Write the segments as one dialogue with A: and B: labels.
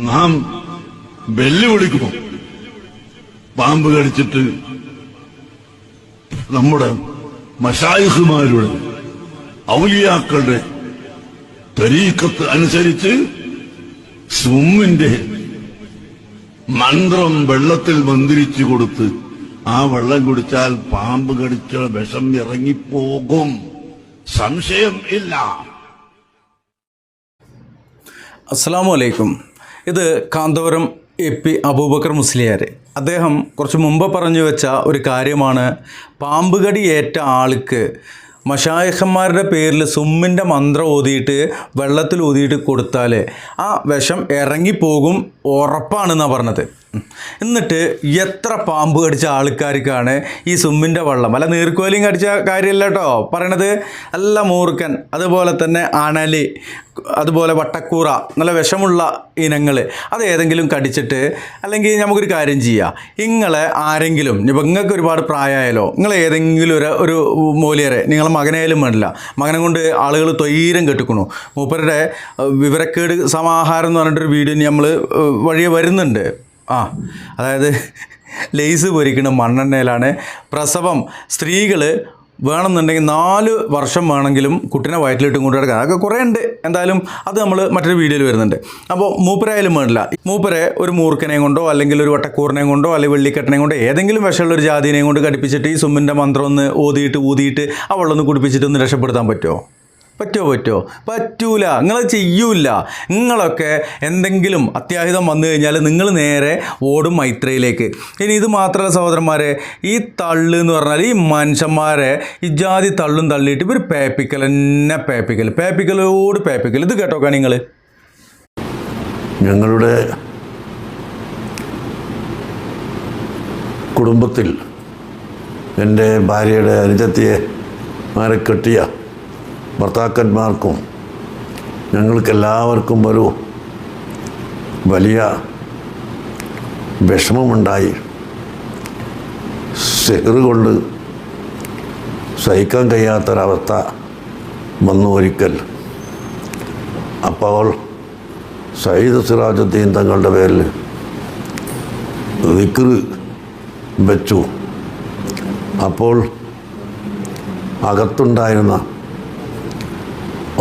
A: നാം വെല്ലുവിളിക്കുമോ പാമ്പ് കടിച്ചിട്ട് നമ്മുടെ മഷായുഹുമാരുടെ ഔലിയാക്കളുടെ തരീക്കത്ത് അനുസരിച്ച് സുമ്മിന്റെ മന്ത്രം വെള്ളത്തിൽ മന്ത്രിച്ചു കൊടുത്ത് ആ വെള്ളം കുടിച്ചാൽ പാമ്പ് കടിച്ച വിഷം ഇറങ്ങിപ്പോകും. സംശയം ഇല്ല.
B: അസ്സാം അലൈക്കും. ഇത് കാന്തപുരം എ പി അബൂബക്കർ മുസ്ലിയാർ അദ്ദേഹം കുറച്ച് മുമ്പ് പറഞ്ഞു വെച്ച ഒരു കാര്യമാണ് പാമ്പുകടി ഏറ്റ ആൾക്ക് മഷായഹന്മാരുടെ പേരിൽ സുമ്മിന്റെ മന്ത്രം ഓതിയിട്ട് വെള്ളത്തിൽ ഊതിയിട്ട് കൊടുത്താൽ ആ വിഷം ഇറങ്ങിപ്പോകും ഉറപ്പാണെന്നാണ് പറഞ്ഞത്. എന്നിട്ട് എത്ര പാമ്പ് കടിച്ച ആൾക്കാർക്കാണ് ഈ സുമ്മിന്റെ വള്ളം. അല്ല നീർക്കോലിയും കടിച്ച കാര്യമല്ല കേട്ടോ. പറയണത് നല്ല മൂർക്കൻ അതുപോലെ തന്നെ അണലി അതുപോലെ വട്ടക്കൂറ നല്ല വിഷമുള്ള ഇനങ്ങൾ. അത് ഏതെങ്കിലും കടിച്ചിട്ട് അല്ലെങ്കിൽ നമുക്കൊരു കാര്യം ചെയ്യാം. നിങ്ങളെ ആരെങ്കിലും ഇപ്പം നിങ്ങൾക്ക് ഒരുപാട് പ്രായമായാലോ നിങ്ങൾ ഏതെങ്കിലും ഒരു ഒരു മൂലിയരെ നിങ്ങളെ മകനായാലും വേണ്ടില്ല. മകനെ കൊണ്ട് ആളുകൾ തൊയ്യം കെട്ടിക്കണു. മൂപ്പരുടെ വിവരക്കേട് സമാഹാരം എന്ന് പറഞ്ഞിട്ടൊരു വീഡിയോ നമ്മൾ വഴിയെ വരുന്നുണ്ട്. ആ അതായത് ലേസ് പൊരിക്കണ മണ്ണെണ്ണയിലാണ് പ്രസവം. സ്ത്രീകൾ വേണമെന്നുണ്ടെങ്കിൽ നാല് വർഷം വേണമെങ്കിലും കുട്ടീനെ വയറ്റിലിട്ടും കൊണ്ട് കിടക്കാം അതൊക്കെ കുറേ ഉണ്ട്. എന്തായാലും അത് നമ്മൾ മറ്റൊരു വീഡിയോയിൽ വരുന്നുണ്ട്. അപ്പോൾ മൂപ്പരായാലും വേണ്ടില്ല. മൂപ്പരെ ഒരു മൂർക്കനെയും കൊണ്ടോ അല്ലെങ്കിൽ ഒരു വട്ടക്കൂറിനെയും കൊണ്ടോ അല്ലെങ്കിൽ വെള്ളിക്കെട്ടനെയും കൊണ്ടോ ഏതെങ്കിലും വിഷമുള്ള ഒരു ജാതിനെയും കൊണ്ട് കടിപ്പിച്ചിട്ട് ഈ സുമ്മിന്റെ മന്ത്രം ഒന്ന് ഓതിയിട്ട് ഊതിയിട്ട് ആ വെള്ളം ഒന്ന് കുടിപ്പിച്ചിട്ട് ഒന്ന് രക്ഷപ്പെടുത്താൻ പറ്റുമോ? പറ്റുമോ പറ്റോ പറ്റൂല. നിങ്ങൾ ചെയ്യൂല. നിങ്ങളൊക്കെ എന്തെങ്കിലും അത്യാഹിതം വന്നു കഴിഞ്ഞാൽ നിങ്ങൾ നേരെ ഓടും മൈത്രയിലേക്ക്. ഇനി ഇത് മാത്രമല്ല സഹോദരന്മാരെ ഈ തള്ളു എന്ന് പറഞ്ഞാൽ ഈ മനുഷ്യന്മാരെ ഈ ജാതി തള്ളും തള്ളിയിട്ട് ഇവർ പേപ്പിക്കൽ എന്നെ പേപ്പിക്കൽ. പേപ്പിക്കലോട് പേപ്പിക്കൽ. ഇത് കേട്ടോക്കാണ് നിങ്ങൾ
A: ഞങ്ങളുടെ കുടുംബത്തിൽ എന്റെ ഭാര്യയുടെ അനുജത്തിയെ മാരെ കെട്ടിയ ഭർത്താക്കന്മാർക്കും ഞങ്ങൾക്കെല്ലാവർക്കും ഒരു വലിയ വിഷമമുണ്ടായി. സെഹറുകൊണ്ട് സഹിക്കാൻ കഴിയാത്തൊരവസ്ഥ വന്നു ഒരിക്കൽ. അപ്പോൾ സയ്യിദ് സിറാജുദ്ദീൻ തങ്ങളുടെ പേരിൽ വിക്ർ വെച്ചു. അപ്പോൾ അകത്തുണ്ടായിരുന്ന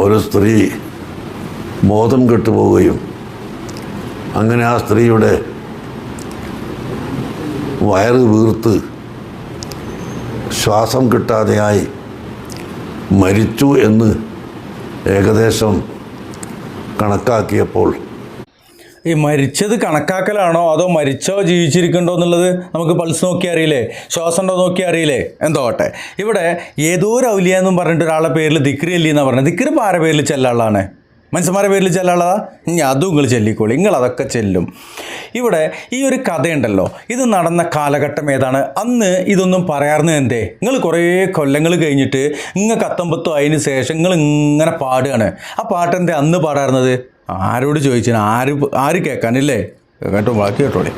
A: ഒരു സ്ത്രീ ബോധം കെട്ടുപോവുകയും അങ്ങനെ ആ സ്ത്രീയുടെ വയറ് വീർത്ത് ശ്വാസം കിട്ടാതെയായി മരിച്ചു എന്ന് ഏകദേശം കണക്കാക്കിയപ്പോൾ
B: ഈ മരിച്ചത് കണക്കാക്കലാണോ? അതോ മരിച്ചോ ജീവിച്ചിരിക്കണ്ടോ എന്നുള്ളത് നമുക്ക് പൾസ് നോക്കി അറിയില്ലേ? ശ്വാസം ഉണ്ടോ നോക്കി അറിയില്ലേ? എന്തോ ആട്ടെ ഇവിടെ ഏതോ ഒരു ഔലിയ എന്നും പറഞ്ഞിട്ട് ഒരാളെ പേരിൽ ദിക്രി അല്ലി എന്നാണ് പറഞ്ഞത്. ദിക്രി പാര പേരിൽ ചെല്ലാളാണ് മനുഷ്യന്മാരുടെ പേരിൽ ചെല്ലാളതാ ഇനി അതും നിങ്ങൾ ചെല്ലിക്കോളി. നിങ്ങൾ അതൊക്കെ ചെല്ലും. ഇവിടെ ഈ ഒരു കഥയുണ്ടല്ലോ. ഇത് നടന്ന കാലഘട്ടം ഏതാണ്? അന്ന് ഇതൊന്നും പറയാറുന്നത് എന്തേ? നിങ്ങൾ കുറേ കൊല്ലങ്ങൾ കഴിഞ്ഞിട്ട് നിങ്ങൾക്ക് അത്തമ്പത്തോ അതിന് ശേഷം നിങ്ങൾ ഇങ്ങനെ പാടുകയാണ്. ആ പാട്ട് എന്തേ അന്ന് പാടാറുന്നത് ആരോട് ചോദിച്ചാൽ ആര് ആര് കേൾക്കാനില്ലേ കേട്ടോ ബാക്കി കേട്ടോളെ.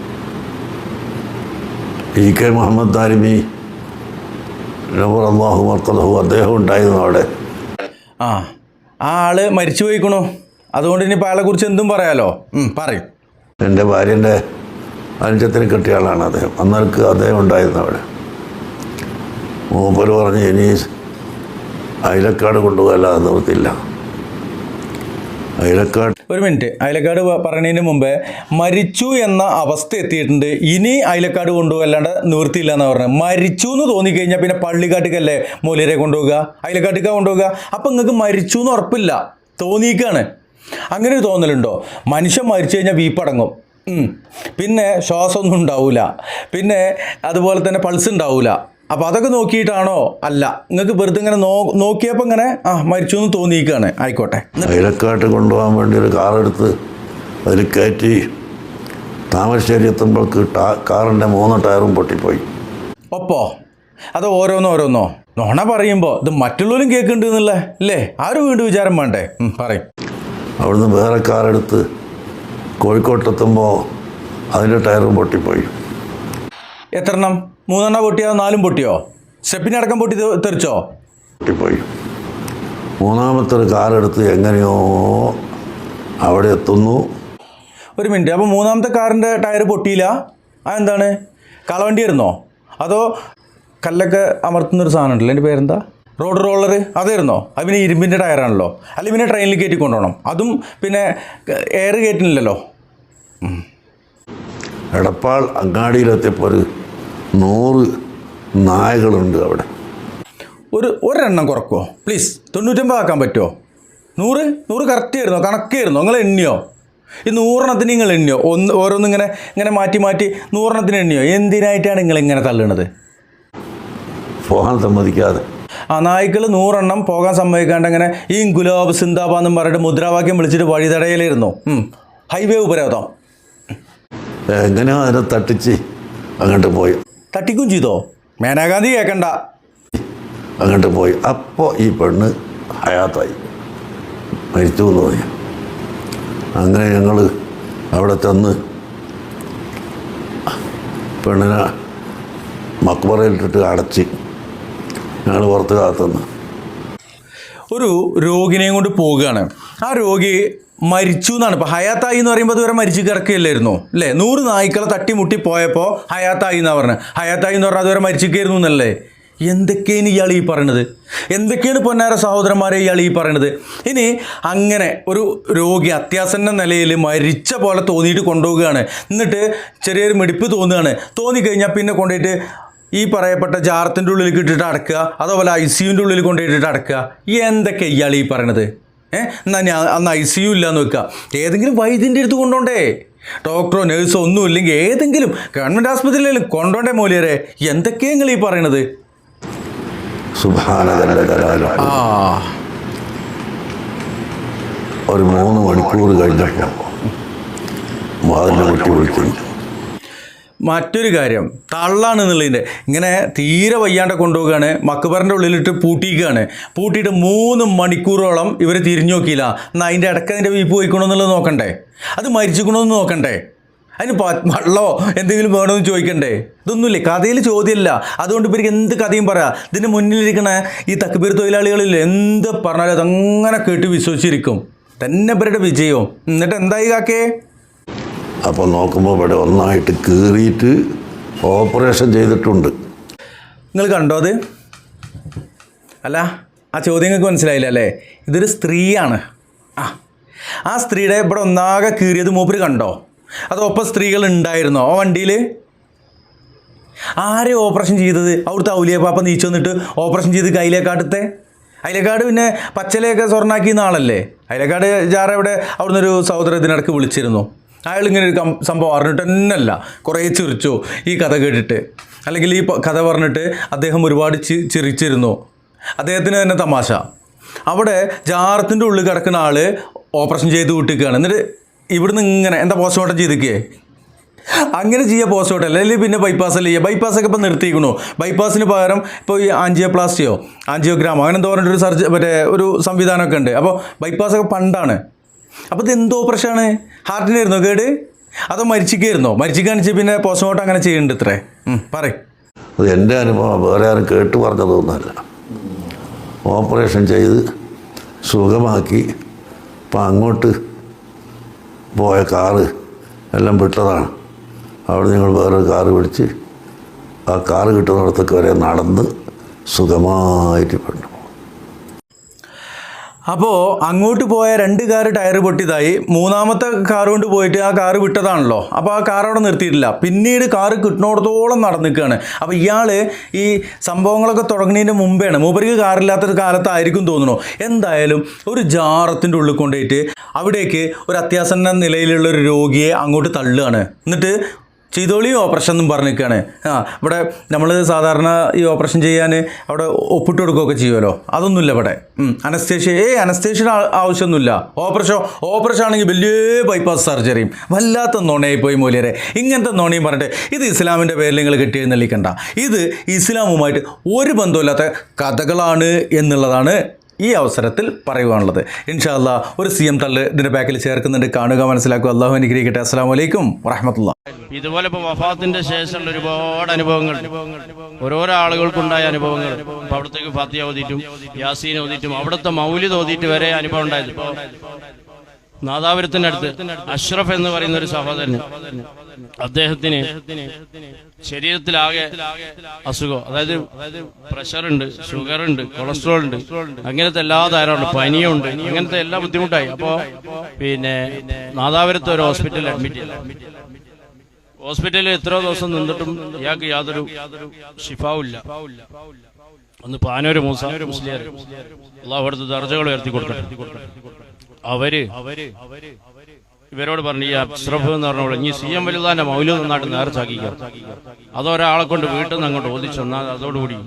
A: ഇ കെ മുഹമ്മദ് താലിമി നബർ അള്ളാഹു മർക്കലഹു അദ്ദേഹം ഉണ്ടായിരുന്നു അവിടെ.
B: ആ ആ ആൾ മരിച്ചു പോയിക്കണു. അതുകൊണ്ട് ഇനി ആളെ കുറിച്ച് എന്തും പറയാലോ? പറയും.
A: എന്റെ ഭാര്യന്റെ അനുജത്തിന് കിട്ടിയ ആളാണ് അദ്ദേഹം. അന്നൽക്ക് അദ്ദേഹം ഉണ്ടായിരുന്നു അവിടെ. മൂപ്പര് പറഞ്ഞ് ഇനി അയലക്കാട് കൊണ്ടുപോകല്ലാതെ നിവൃത്തില്ല അയലക്കാട്.
B: ഒരു മിനിറ്റ്. അയലക്കാട് പറഞ്ഞതിന് മുമ്പേ മരിച്ചു എന്ന അവസ്ഥ എത്തിയിട്ടുണ്ട്. ഇനി അയലക്കാട് കൊണ്ടുപോകല്ലാണ്ട് നിവൃത്തിയില്ല എന്ന് പറഞ്ഞു. മരിച്ചു എന്ന് തോന്നിക്കഴിഞ്ഞാൽ പിന്നെ പള്ളിക്കാട്ടിക്കല്ലേ മൂലരെ കൊണ്ടുപോകുക അയലക്കാട്ടിക്കാ കൊണ്ടുപോകുക അപ്പം നിങ്ങൾക്ക് മരിച്ചു എന്ന് ഉറപ്പില്ല. തോന്നിയിക്കാണ് അങ്ങനെ ഒരു തോന്നലുണ്ടോ? മനുഷ്യൻ മരിച്ചു കഴിഞ്ഞാൽ വീപ്പടങ്ങും. പിന്നെ ശ്വാസമൊന്നും ഉണ്ടാവില്ല പിന്നെ അതുപോലെ തന്നെ പൾസ് ഉണ്ടാവില്ല അപ്പോൾ അതൊക്കെ നോക്കിയിട്ടാണോ? അല്ല. നിങ്ങൾക്ക് വെറുതെ ഇങ്ങനെ നോ നോക്കിയപ്പോൾ ഇങ്ങനെ ആ മരിച്ചു എന്ന് തോന്നിയിക്കാണ് ആയിക്കോട്ടെ
A: അയലക്കാട്ട് കൊണ്ടുപോകാൻ വേണ്ടി ഒരു കാറെടുത്ത് അതിൽ കയറ്റി താമരശ്ശേരി എത്തുമ്പോഴേക്ക് ടാ കാറിന്റെ മൂന്ന് ടയറും പൊട്ടിപ്പോയി.
B: ഒപ്പോ? അത് ഓരോന്നോ ഓരോന്നോ? നോണ പറയുമ്പോൾ ഇത് മറ്റുള്ളവരും കേൾക്കുന്നുണ്ട് എന്നല്ലേ അല്ലേ ആരും വീണ്ടും വിചാരം വേണ്ടേ? പറയും.
A: അവിടുന്ന് വേറെ കാറെടുത്ത് കോഴിക്കോട്ടെത്തുമ്പോൾ അതിന്റെ ടയറും പൊട്ടിപ്പോയി.
B: എത്ര എണ്ണം മൂന്നെണ്ണം പൊട്ടിയോ നാലും പൊട്ടിയോ? സ്റ്റെപ്പിനടക്കം പൊട്ടി തെറിച്ചോ?
A: പൊട്ടിപ്പോയി. മൂന്നാമത്തെ ഒരു കാറെടുത്ത് എങ്ങനെയോ അവിടെ എത്തുന്നു.
B: ഒരു മിനിറ്റ് അപ്പോൾ മൂന്നാമത്തെ കാറിന്റെ ടയർ പൊട്ടിയില്ല? ആ എന്താണ് കളവണ്ടി ആയിരുന്നോ അതോ കല്ലൊക്കെ അമർത്തുന്നൊരു സാധനം ഉണ്ടല്ലോ എന്റെ പേരെന്താ? റോഡ് റോളർ അതായിരുന്നോ? അത് പിന്നെ ഇരുമ്പിന്റെ ടയറാണല്ലോ. അല്ലെ പിന്നെ ട്രെയിനിൽ കയറ്റി കൊണ്ടുപോകണം. അതും പിന്നെ എയർ കയറ്റുന്നില്ലല്ലോ.
A: എടപ്പാൾ അങ്ങാടിയിലെത്തിയപ്പോൾ ഒരു നൂറ് നായകളുണ്ട് അവിടെ.
B: ഒരു ഒരെണ്ണം കുറക്കുമോ പ്ലീസ് തൊണ്ണൂറ്റമ്പത് ആക്കാൻ പറ്റുമോ നൂറ്? നൂറ് കറക്റ്റ് ആയിരുന്നോ? കണക്കായിരുന്നോ? നിങ്ങൾ എണ്ണിയോ? ഈ നൂറെണ്ണത്തിന് നിങ്ങൾ എണ്ണിയോ? ഒന്ന് ഓരോന്ന് ഇങ്ങനെ ഇങ്ങനെ മാറ്റി മാറ്റി നൂറെണ്ണത്തിന് എണ്ണിയോ? എന്തിനായിട്ടാണ് നിങ്ങൾ ഇങ്ങനെ തള്ളണത്?
A: പോകാൻ സമ്മതിക്കാതെ.
B: ആ നായ്ക്കൾ നൂറെണ്ണം പോകാൻ സമ്മതിക്കാണ്ട് അങ്ങനെ ഈ ഗുലാബ് സിന്താബാന്നും പറഞ്ഞിട്ട് മുദ്രാവാക്യം വിളിച്ചിട്ട് വഴിതടയിലിരുന്നു. ഹൈവേ ഉപരോധം.
A: എങ്ങനെയോ അതിനെ തട്ടിച്ച് അങ്ങോട്ട് പോയി.
B: തട്ടിക്കും ചെയ്തോ? മേനാഗാന്ധി കേൾക്കണ്ട
A: അങ്ങോട്ട് പോയി. അപ്പോൾ ഈ പെണ്ണ് ഹയാത്തായി മരിച്ചു എന്ന് തോന്നി അങ്ങനെ ഞങ്ങൾ അവിടെ ചെന്ന് പെണ്ണിനെ മക്ബറയിലിട്ടിട്ട് അടച്ച് ഞങ്ങൾ പുറത്ത് കാത്തുനിന്ന്.
B: ഒരു രോഗിനെയും കൊണ്ട് പോവുകയാണ്. ആ രോഗി മരിച്ചു എന്നാണ്. ഇപ്പോൾ ഹയാത്തായി എന്ന് പറയുമ്പോൾ അതുവരെ മരിച്ചു കിടക്കുകയല്ലായിരുന്നു? അല്ലേ? നൂറ് നായ്ക്കളെ തട്ടിമുട്ടി പോയപ്പോൾ ഹയാത്തായി എന്നാണ് പറഞ്ഞത് ഹയാത്തായി എന്ന് പറഞ്ഞാൽ അതുവരെ മരിച്ചിരിക്കുന്നു എന്നല്ലേ? എന്തൊക്കെയാണ് ഇയാൾ ഈ പറയണത്? എന്തൊക്കെയാണ് പൊന്നാര സഹോദരന്മാരെ ഇയാൾ ഈ പറയണത്? ഇനി അങ്ങനെ ഒരു രോഗി അത്യാസന്ന നിലയിൽ മരിച്ച പോലെ തോന്നിയിട്ട് കൊണ്ടുപോവുകയാണ്. എന്നിട്ട് ചെറിയൊരു മിടിപ്പ് തോന്നുകയാണ്. തോന്നിക്കഴിഞ്ഞാൽ പിന്നെ കൊണ്ടുപോയിട്ട് ഈ പറയപ്പെട്ട ജാറത്തിന്റെ ഉള്ളിൽ ഇട്ടിട്ട് അടക്കുക. അതേപോലെ ഐ സിയുന്റെ ഉള്ളിൽ കൊണ്ടുപോയിട്ടിട്ട് അടക്കുക. എന്തൊക്കെ ഇയാൾ ഈ പറയണത്? ഏഹ് എന്നാൽ ഞാൻ അന്ന് ഐ സി യു ഇല്ലയെന്ന് വെക്കുക ഏതെങ്കിലും വൈദ്യന്റെ അടുത്ത് കൊണ്ടോണ്ടേ ഡോക്ടറോ നേഴ്സോ ഒന്നും ഇല്ലെങ്കിൽ ഏതെങ്കിലും ഗവൺമെന്റ് ആസ്പത്രിയിൽ കൊണ്ടോണ്ടേ മൂല്യരെ? എന്തൊക്കെയാണ് നിങ്ങൾ ഈ പറയണത്? ആ.
A: ഒരു മൂന്ന് മണിക്കൂർ കഴിഞ്ഞപ്പോൾ വാതിലിനെ മുട്ടി വിളിക്കുന്നു
B: മറ്റൊരു കാര്യം തള്ളാണ് എന്നുള്ളതിന്റെ ഇങ്ങനെ തീരെ വയ്യാണ്ട് കൊണ്ടുപോവുകയാണ് മക്കബറിന്റെ ഉള്ളിലിട്ട് പൂട്ടിക്കുകയാണ് പൂട്ടിയിട്ട് മൂന്ന് മണിക്കൂറോളം ഇവർ തിരിഞ്ഞു നോക്കിയില്ല. എന്നാൽ അതിന്റെ ഇടയ്ക്ക് അതിന്റെ വീപ്പ് പോയിക്കണോ എന്നുള്ളത് നോക്കണ്ടേ? അത് മരിച്ചിക്കണമെന്ന് നോക്കണ്ടേ? അതിന് വള്ളോ എന്തെങ്കിലും വേണമെന്ന് ചോദിക്കണ്ടേ? ഇതൊന്നുമില്ലേ? കഥയിൽ ചോദ്യമില്ല. അതുകൊണ്ട് ഇവർക്ക് എന്ത് കഥയും പറയാം? ഇതിന് മുന്നിലിരിക്കണ ഈ തക്കുപേർ തൊഴിലാളികളിൽ എന്ത് പറഞ്ഞാലും അതങ്ങനെ കേട്ട് വിശ്വസിച്ചിരിക്കും. തന്നെ ഇവരുടെ വിജയവും. എന്നിട്ട് എന്തായി കാക്കേ?
A: അപ്പോൾ നോക്കുമ്പോൾ ഇവിടെ ഒന്നായിട്ട് കീറിയിട്ട് ഓപ്പറേഷൻ ചെയ്തിട്ടുണ്ട്.
B: നിങ്ങൾ കണ്ടോ അത്? അല്ല ആ ചോദ്യം നിങ്ങൾക്ക് മനസ്സിലായില്ല അല്ലേ? ഇതൊരു സ്ത്രീയാണ്. ആ ആ സ്ത്രീയുടെ ഇവിടെ ഒന്നാകെ കീറിയത് മൂപ്പര് കണ്ടോ? അതൊപ്പം സ്ത്രീകൾ ഉണ്ടായിരുന്നോ. ആ വണ്ടിയിൽ ആരെ ഓപ്പറേഷൻ ചെയ്തത്? അവിടുത്തെ ഔലിയ പാപ്പ നീച്ചു വന്നിട്ട് ഓപ്പറേഷൻ ചെയ്ത് കയ്യിലേക്കാട്ടത്തെ അയിലേക്കാട് പിന്നെ പച്ചലയൊക്കെ സ്വർണാക്കിയ ആളല്ലേ? അയിലേക്കാട് ജാറ ഇവിടെ അവിടുന്ന് ഒരു സഹോദരത്തിനിടക്ക് വിളിച്ചിരുന്നു. അയാൾ ഇങ്ങനെ ഒരു സംഭവം അറിഞ്ഞിട്ട് തന്നെയല്ല. കുറേ ചിരിച്ചു. ഈ കഥ കേട്ടിട്ട്. അല്ലെങ്കിൽ ഈ കഥ പറഞ്ഞിട്ട് അദ്ദേഹം ഒരുപാട് ചി ചിരിച്ചിരുന്നു. അദ്ദേഹത്തിന് തന്നെ തമാശ. അവിടെ ജാറത്തിന്റെ ഉള്ളിൽ കിടക്കുന്ന ആൾ ഓപ്പറേഷൻ ചെയ്ത് വിട്ടിക്കുകയാണ് എന്നിട്ട് ഇവിടുന്ന് ഇങ്ങനെ എന്താ പോസ്റ്റ്മോർട്ടം ചെയ്തിക്കേ അങ്ങനെ ചെയ്യുക പോസ്റ്റ്മോർട്ടം അല്ലെങ്കിൽ പിന്നെ ബൈപ്പാസ് ചെയ്യുക. ബൈപ്പാസ് ഒക്കെ ഇപ്പോൾ നിർത്തിയിരിക്കണു. ബൈപ്പാസിന് പകരം ഇപ്പോൾ ഈ ആൻജിയോപ്ലാസ്റ്റിയോ ആൻജിയോഗ്രാമോ അങ്ങനെ എന്തോ പറഞ്ഞിട്ടൊരു സർജ മറ്റേ ഒരു സംവിധാനമൊക്കെ ഉണ്ട്. അപ്പോൾ ബൈപ്പാസ് ഒക്കെ പണ്ടാണ്. അപ്പോൾ ഇത് എന്തോ ഹാർട്ടിന്റെ ഹാർട്ടിനായിരുന്നോ കേട്? അതോ മരിച്ചിക്കായിരുന്നോ? മരിച്ചിക്കാണിച്ച് പിന്നെ പോസ്റ്റ്മോർട്ടം അങ്ങനെ ചെയ്യുന്നുണ്ട് ഇത്രേ. പറയും.
A: അത് എന്റെ അനുഭവം വേറെ ആരും കേട്ട് പറഞ്ഞതൊന്നുമല്ല. ഓപ്പറേഷൻ ചെയ്ത് സുഖമാക്കി ഇപ്പം അങ്ങോട്ട് പോയ കാറ് എല്ലാം വിട്ടതാണ്. അവിടെ നിങ്ങൾ വേറൊരു കാറ് പിടിച്ച് ആ കാറ് കിട്ടുന്നിടത്തൊക്കെ വരെ നടന്ന് സുഖമായിട്ട് പെണ്ണു
B: അപ്പോൾ അങ്ങോട്ട് പോയ രണ്ട് കാർ ടയർ പൊട്ടിയതായി. മൂന്നാമത്തെ കാർ കൊണ്ട് പോയിട്ട് ആ കാർ വിട്ടതാണല്ലോ. അപ്പോൾ ആ കാർ അവിടെ നിർത്തിയിട്ടില്ല. പിന്നീട് കാർ കിട്ടുന്നിടത്തോളം നടന്നിക്കുകയാണ് അപ്പോൾ ഇയാൾ ഈ സംഭവങ്ങളൊക്കെ തുടങ്ങുന്നതിന് മുമ്പേയാണ് മൂപ്പർക്ക് കാറില്ലാത്തൊരു കാലത്തായിരിക്കും തോന്നുന്നു. എന്തായാലും ഒരു ജാറത്തിന്റെ ഉള്ളിൽ കൊണ്ടുപോയിട്ട് അവിടേക്ക് ഒരു അത്യാസന്ന നിലയിലുള്ള ഒരു രോഗിയെ അങ്ങോട്ട് തള്ളുകയാണ്. എന്നിട്ട് ചെയ്തോളി ഓപ്പറേഷൻ എന്നും പറഞ്ഞു നിൽക്കുകയാണ് ആ ഇവിടെ നമ്മൾ സാധാരണ ഈ ഓപ്പറേഷൻ ചെയ്യാൻ അവിടെ ഒപ്പിട്ട് കൊടുക്കുകയൊക്കെ ചെയ്യുമല്ലോ അതൊന്നുമില്ല ഇവിടെ. അനസ്തേഷ്യ ഏ അനസ്തേഷ്യയുടെ ആവശ്യമൊന്നുമില്ല. ഓപ്പറേഷൻ ഓപ്പറേഷൻ ആണെങ്കിൽ വലിയ ബൈപ്പാസ് സർജറിയും വല്ലാത്ത നുണയായി പോയി മൂല്യരെ. ഇങ്ങനത്തെ നുണയും പറഞ്ഞിട്ട് ഇത് ഇസ്ലാമിന്റെ പേരിൽ നിങ്ങൾ കെട്ടിയെഴുന്നള്ളിക്കണ്ട ഇത് ഇസ്ലാമുമായിട്ട് ഒരു ബന്ധമില്ലാത്ത കഥകളാണ് എന്നുള്ളതാണ് ഈ അവസരത്തിൽ പറയുവാനുള്ളത്. ഇൻഷാല്ല ഒരു സി എം തള്ള് ഇതിന്റെ ബാക്കിൽ ചേർക്കുന്നുണ്ട്. കാണുക മനസ്സിലാക്കുക. അള്ളാഹു അനുഗ്രഹിക്കട്ടെ. അസ്സാം വലൈക്കും വറഹമത്തുള്ള
C: ഇതുപോലെ ഇപ്പൊ വഫാത്തിന്റെ ശേഷമുള്ള ഒരുപാട് അനുഭവങ്ങൾ. ഓരോരോ ആളുകൾക്കുണ്ടായ അനുഭവങ്ങൾ. ഇപ്പൊ അവിടത്തേക്ക് ഫത്തിയ ഓതിയിട്ടും യാസീൻ ഓതിയിട്ടും അവിടുത്തെ മൗലിദ് ഓതിയിട്ട് വരെ അനുഭവം ഉണ്ടായത്. ഇപ്പൊ നാദാപുരത്തിന്റെ അടുത്ത് അഷ്റഫ് എന്ന് പറയുന്ന ഒരു സഹോദരൻ അദ്ദേഹത്തിന് ശരീരത്തിലാകെ അസുഖം. അതായത് പ്രഷർ ഉണ്ട് ഷുഗർ ഉണ്ട് കൊളസ്ട്രോൾ ഉണ്ട്. അങ്ങനത്തെ എല്ലാ ധാരാളം പനിയുണ്ട് അങ്ങനത്തെ എല്ലാ ബുദ്ധിമുട്ടായി. അപ്പോ പിന്നെ നാദാപുരത്ത് ഒരു ഹോസ്പിറ്റലിൽ അഡ്മിറ്റ് ചെയ്തു. ഹോസ്പിറ്റലിൽ എത്ര ദിവസം നിന്നിട്ടും ഇയാൾക്ക് യാതൊരു ഷിഫാവില്ല ഒന്ന് പാനൂര് മൂസ മുസ്ലിയാർ അള്ളാഹു ദർജകൾ ഉയർത്തി കൊടുക്കട്ടെ. അവർ ഇവരോട് പറഞ്ഞു ഈ അഷ്റഫ് എന്ന് പറഞ്ഞോളൂ ഇനി സി എം വലുതാന്റെ മൗല്യം നന്നായിട്ട് നേർച്ചാക്കിക്കാം. അതൊരാളെ കൊണ്ട് വീട്ടിൽ നിന്ന് അങ്ങോട്ട് ഓദിച്ചെന്നാൽ അതോടുകൂടി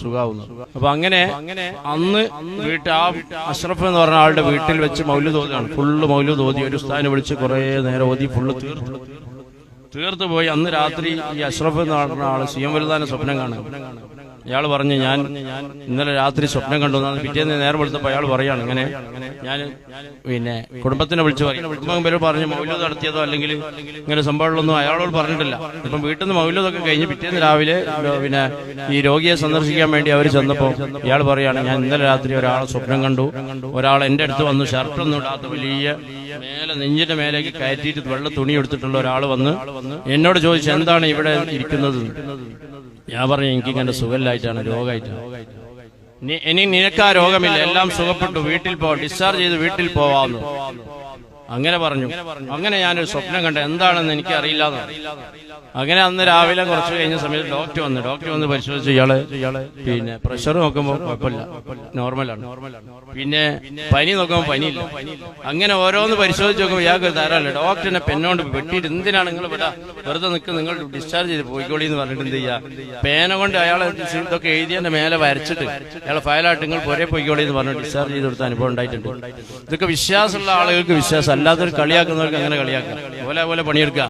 C: സുഖാവുന്നു. അപ്പൊ അങ്ങനെ അന്ന് വീട്ടിൽ ആ അഷ്റഫ് എന്ന് പറഞ്ഞ ആളുടെ വീട്ടിൽ വെച്ച് മൗലു തോതിയാണ് ഫുള്ള് മൗലു തോതി ഒരു സ്ഥാനം വിളിച്ച് കുറെ നേരം ഓതി ഫുള്ള് തീർത്തു. തീർത്തു പോയി അന്ന് രാത്രി ഈ അഷ്റഫ് എന്ന് പറഞ്ഞ ആൾ സി എം വലുതാനെ സ്വപ്നം കാണും ഇയാൾ പറഞ്ഞു ഞാൻ ഇന്നലെ രാത്രി സ്വപ്നം കണ്ടു. പിറ്റേന്ന് നേരം വിളിച്ചപ്പോ അയാൾ പറയാണ് ഇങ്ങനെ ഞാൻ പിന്നെ കുടുംബത്തിനെ വിളിച്ചു പറയും. കുടുംബം പേര് പറഞ്ഞു മൗല്യം നടത്തിയതോ അല്ലെങ്കിൽ ഇങ്ങനെ സംഭവമുള്ളൊന്നും അയാളോട് പറഞ്ഞിട്ടില്ല. ഇപ്പം വീട്ടിൽ നിന്ന് മൗല്യതൊക്കെ കഴിഞ്ഞ് പിറ്റേന്ന് രാവിലെ പിന്നെ ഈ രോഗിയെ സന്ദർശിക്കാൻ വേണ്ടി അവർ ചെന്നപ്പോൾ ഇയാൾ പറയാണ് ഞാൻ ഇന്നലെ രാത്രി ഒരാളെ സ്വപ്നം കണ്ടു. ഒരാൾ എന്റെ അടുത്ത് വന്നു ഷർട്ടൊന്നും ഇടാത്ത വലിയ മേലെ നെഞ്ചിന്റെ മേലേക്ക് കയറ്റിയിട്ട് വെള്ള തുണി എടുത്തിട്ടുള്ള ഒരാൾ വന്ന് എന്നോട് ചോദിച്ചു എന്താണ് ഇവിടെ ഇരിക്കുന്നത്? ഞാൻ പറഞ്ഞു എനിക്ക് ഇങ്ങനെ സുഖമില്ലായിട്ടാണ് രോഗമായിട്ടാണ്. ഇനി നിനക്ക് ആ രോഗമില്ല എല്ലാം സുഖപ്പെട്ടു വീട്ടിൽ പോ ഡിസ്ചാർജ് ചെയ്ത് വീട്ടിൽ പോവാന്ന്. അങ്ങനെ പറഞ്ഞു. അങ്ങനെ ഞാനൊരു സ്വപ്നം കണ്ട എന്താണെന്ന് എനിക്ക് അറിയില്ല അങ്ങനെ അന്ന് രാവിലെ കുറച്ച് കഴിഞ്ഞ സമയത്ത് ഡോക്ടർ വന്നു ഡോക്ടർ വന്ന് പരിശോധിച്ച് ഇയാൾ പിന്നെ പ്രഷർ നോക്കുമ്പോൾ കുഴപ്പമില്ല. നോർമലാണ് പിന്നെ പനി നോക്കുമ്പോൾ പനിയില്ല. അങ്ങനെ ഓരോന്ന് പരിശോധിച്ച് നോക്കുമ്പോൾ ഇയാൾക്ക് ധാരാളം ഡോക്ടറിനെ പെണ്ണോണ്ട് വെട്ടിയിട്ട് എന്തിനാണ് നിങ്ങൾ ഇവിടെ വെറുതെ നിൽക്കുക നിങ്ങൾ ഡിസ്ചാർജ് ചെയ്ത് പോയിക്കോളി എന്ന് പറഞ്ഞിട്ട് എന്ത് ചെയ്യുക പേന കൊണ്ട് അയാളെ ഇതൊക്കെ എഴുതിയതിന്റെ മേലെ വരച്ചിട്ട് അയാളെ ഫയലായിട്ട് നിങ്ങൾ പുറേ പോയിക്കോളി എന്ന് പറഞ്ഞു ഡിസ്ചാർജ് ചെയ്ത് കൊടുത്ത അനുഭവം ഉണ്ടായിട്ടുണ്ട്. ഇതൊക്കെ വിശ്വാസമുള്ള ആളുകൾക്ക് വിശ്വാസം അല്ലാത്തൊരു കളിയാക്കുന്നവർക്ക് അങ്ങനെ കളിയാക്കുക പോലെ പോലെ പണിയെടുക്കുക